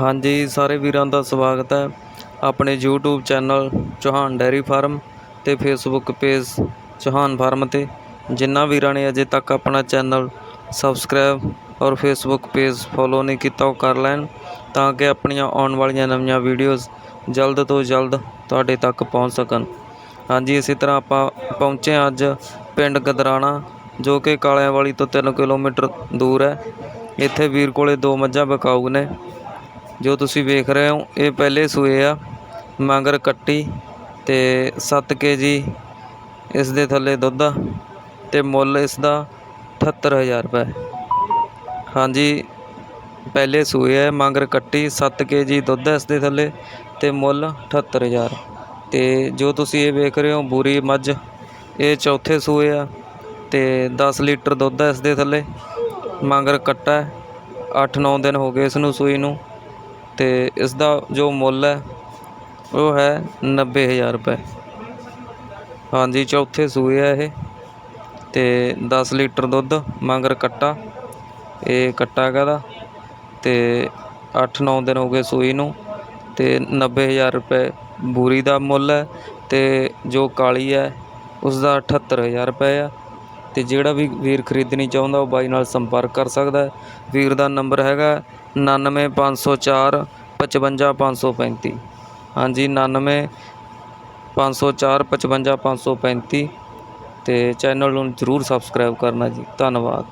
ਹਾਂਜੀ, ਸਾਰੇ ਵੀਰਾਂ ਦਾ ਸਵਾਗਤ ਹੈ। ਆਪਣੇ YouTube channel Chauhan dairy farm ਤੇ Facebook ਪੇਜ ਚੌਹਾਨ ਫਾਰਮ ਤੇ। ਜਿਨ੍ਹਾਂ ਵੀਰਾਂ ਨੇ ਅਜੇ ਤੱਕ ਆਪਣਾ ਚੈਨਲ ਸਬਸਕ੍ਰਾਈਬ ਔਰ Facebook ਪੇਜ ਫੋਲੋ ਨਹੀਂ ਕੀਤਾ, ਉਹ ਕਰ ਲੈਣ ਤਾਂ ਕਿ ਆਪਣੀਆਂ ਆਉਣ ਵਾਲੀਆਂ ਨਵੀਆਂ ਵੀਡੀਓਜ਼ ਜਲਦ ਤੋਂ ਜਲਦ ਤੁਹਾਡੇ ਤੱਕ ਪਹੁੰਚ ਸਕਣ। ਹਾਂਜੀ, ਇਸੇ ਤਰ੍ਹਾਂ ਆਪਾਂ ਪਹੁੰਚੇ ਹਾਂ ਅੱਜ ਪਿੰਡ ਗਦਰਾਣਾ, ਜੋ ਕਿ ਕਾਲਿਆਂਵਾਲੀ ਤੋਂ 3 ਕਿਲੋਮੀਟਰ ਦੂਰ ਹੈ। ਇੱਥੇ ਵੀਰ ਕੋਲੇ ਦੋ ਮੱਝਾਂ ਬਕਾਊ ਨੇ। ਜੋ ਤੁਸੀਂ ਵੇਖ ਰਹੇ ਹੋ, ਇਹ ਪਹਿਲੇ ਸੂਏ ਆ, ਮਗਰ ਕੱਟੀ ਤੇ 7 ਕੇਜੀ ਇਸ ਦੇ ਥੱਲੇ ਦੁੱਧ ਆ ਤੇ ਮੁੱਲ ਇਸ ਦਾ 78000 ਰੁਪਏ। ਹਾਂਜੀ, ਪਹਿਲੇ ਸੂਏ ਹੈ ਮਗਰ ਕੱਟੀ 7 ਕੇਜੀ ਦੁੱਧ ਹੈ ਇਸ ਦੇ ਥੱਲੇ ਤੇ ਮੁੱਲ 78000 ਤੇ ਜੋ ਤੁਸੀਂ ਇਹ ਵੇਖ ਰਹੇ ਹੋ, ਬੂਰੀ ਮੱਝ, ਇਹ ਚੌਥੇ ਸੂਏ ਆ ਤੇ 10 ਲੀਟਰ ਦੁੱਧ ਹੈ ਇਸ ਦੇ ਥੱਲੇ। ਮੰਗਰ ਕੱਟਾ ਹੈ 8-9 ਦਿਨ ਹੋ ਗਏ ਇਸ ਨੂੰ ਸੂਈ ਨੂੰ। ਅਤੇ ਇਸ ਦਾ ਜੋ ਮੁੱਲ ਹੈ, ਉਹ ਹੈ ਨੱਬੇ ਹਜ਼ਾਰ ਰੁਪਏ। ਹਾਂਜੀ, ਚੌਥੇ ਸੂਏ ਹੈ ਇਹ ਅਤੇ 10 ਲੀਟਰ ਦੁੱਧ, ਮਗਰ ਕੱਟਾ। ਇਹ ਕੱਟਾ ਕਾਹਦਾ? ਅਤੇ ਤੇ 8-9 ਦਿਨ ਹੋ ਗਏ ਸੂਈ ਨੂੰ ਤੇ 90000 ਰੁਪਏ ਬੂਰੀ ਦਾ ਮੁੱਲ ਹੈ ਅਤੇ ਜੋ ਕਾਲੀ ਹੈ ਉਸ ਦਾ 78000 ਰੁਪਏ ਆ। ਅਤੇ ਜਿਹੜਾ ਵੀ ਵੀਰ ਖਰੀਦਣੀ ਚਾਹੁੰਦਾ ਉਹ ਬਾਈ ਨਾਲ ਸੰਪਰਕ ਕਰ ਸਕਦਾ ਵੀਰ ਦਾ ਨੰਬਰ ਹੈਗਾ 99504 55535 ਹਾਂਜੀ ਨਾਨਵੇਂ ਪੰਜ ਸੌ ਚਾਰ ਪਚਵੰਜਾ ਪੰਜ ਸੌ ਪੈਂਤੀ। ਅਤੇ ਚੈਨਲ ਨੂੰ ਜਰੂਰ ਸਬਸਕ੍ਰਾਈਬ ਕਰਨਾ ਜੀ। ਧੰਨਵਾਦ।